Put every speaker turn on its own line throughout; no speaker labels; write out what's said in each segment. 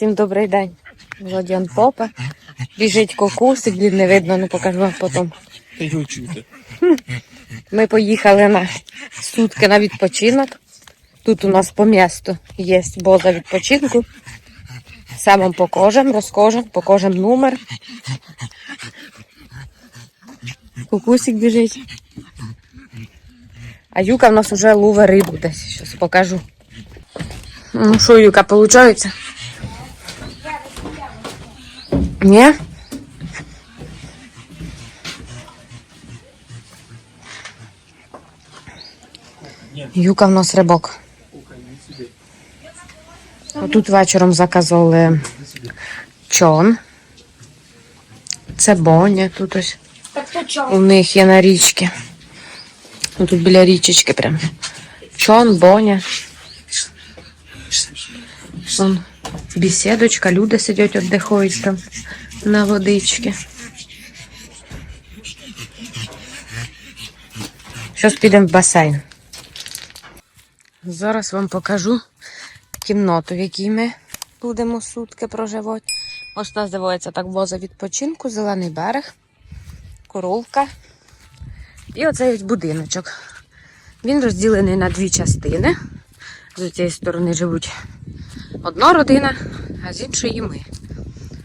Всім добрий день. Владян Попа. Біжить кокусик, блін, не видно, ну покажу вам потім.
Його чути.
Ми поїхали на сутки на відпочинок. Тут у нас по місту є боза відпочинку. Все вам покажем, розкажем, покажем номер. Кукусик біжить. А Юка в нас вже лове рибу десь. Щас покажу. Ну що, Юка, виходить? Ні? Юка в нас рибок. Тут вечором заказали чон. Це боня тут ось. У них є на річці. Ну, Тут біля річечки прям. Чон, боня. Вон бесідочка, люди сидять, віддихають там на водичці. Зараз підемо в басейн. Зараз вам покажу кімнату, в якій ми будемо сутки проживати. Ось називається так база відпочинку, зелений берег, коровка. І оцей будиночок. Він розділений на дві частини. З цієї сторони живуть одна родина, а з іншої ми.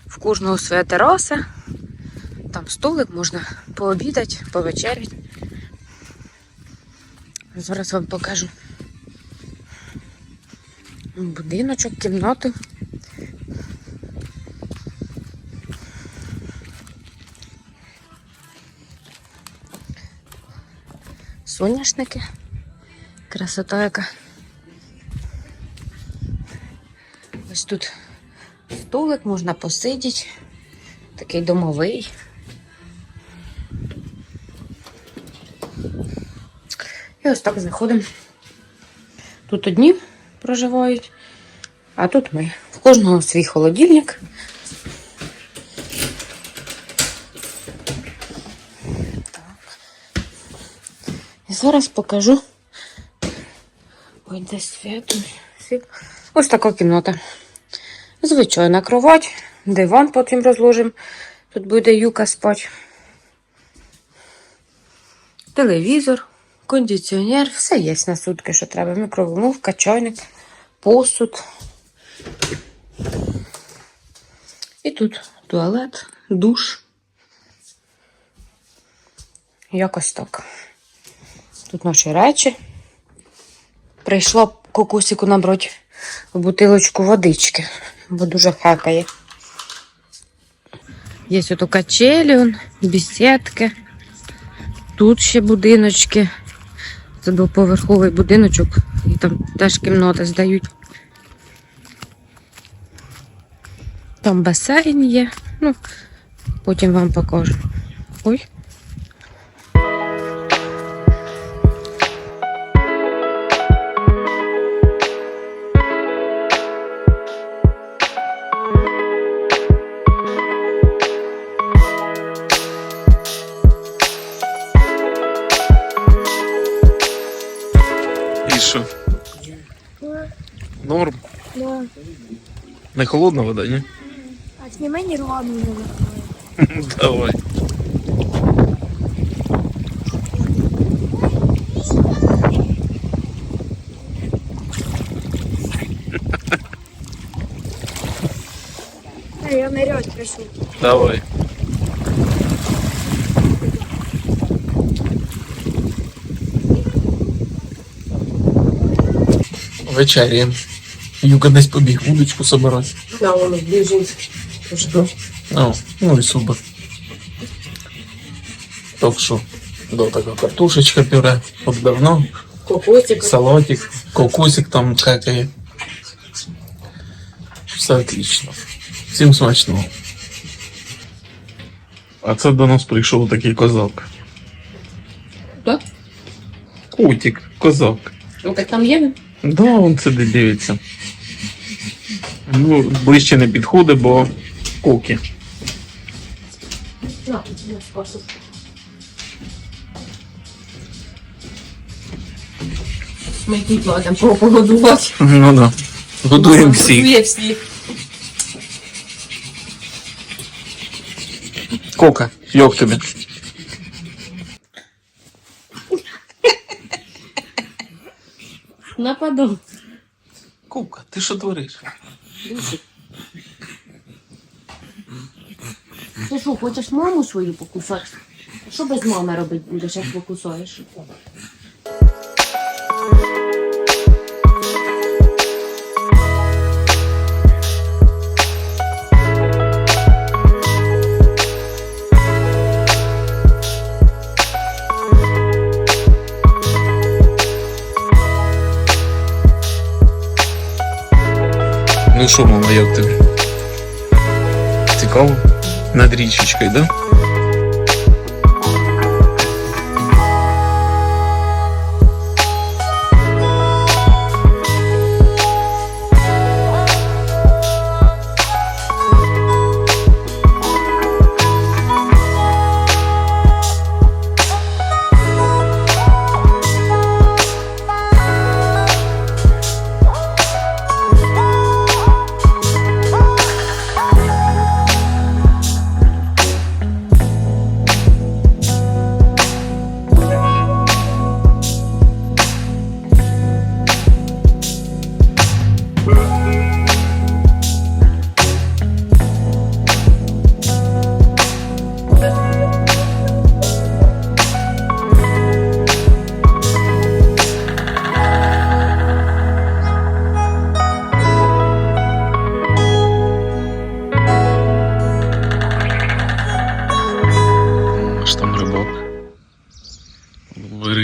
В кожного своя тераса, там столик, можна пообідати, повечеряти. Зараз вам покажу будиночок, кімнату. Соняшники. Красота яка. Ось тут столик, можна посидіти. Такий домовий. І ось так заходимо. Тут одні проживають, а тут ми. В кожного свій холодильник. І зараз покажу. Ой, де свято. Ось така кімната. Звичайна кровать, диван потім розложимо. Тут буде юка спати. Телевізор, кондиціонер, все є на сутки, що треба. Мікроволновка, чайник, посуд. І тут туалет, душ. Якось так. Тут наші речі. Прийшло кокусику набрати в бутилочку водички, бо дуже хекає. Є ото качелі, бесідки. Тут ще будиночки. Це двоповерховий будиночок. І там теж кімнати здають. Там басейн є. Ну, потім вам покажу. Ой.
І що? Норм.
Да.
Не холодна вода, ні?
А снимай нирвану
Давай.
Я нырять прошу.
Давай. Вечеряємо. Юка десь побіг вудочку собирати.
Да, воно біжить.
О, ну і супер. Так що, до така картошечка пюре, отбивно,
Кокосик.
салатик, кокосик там какає. Все отлично. Всім смачного. А це до нас прийшов такий козак.
Так?
Котик, козак.
Ну, так там є він?
Да, он сюди дивиться. Ну, ближче не підходить, бо коки.
Ми дітьми там кого погодувати.
Ну да. Годуємо всіх. Кока, йок тобі.
Нападу.
кука, ти що твориш?
Ти що, хочеш маму свою покусати? Що без мами робити будеш, як покусаєш?
Ну що, мама, як тобі? Цікаво? Над річечкою, да?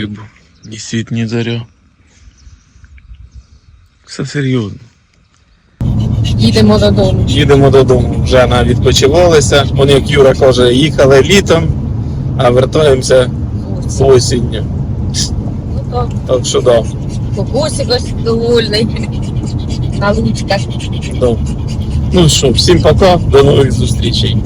Рибу. Ні світ, ні заря. Все серйозно.
Їдемо додому.
Їдемо додому. Вже на відпочивалися. Вони, як Юра каже, їхали літом, а вертаємося осінню.
Ну то,
Так що да.
бабусик ось довольний. На лучках.
да. Ну що, всім пока, до нових зустрічей.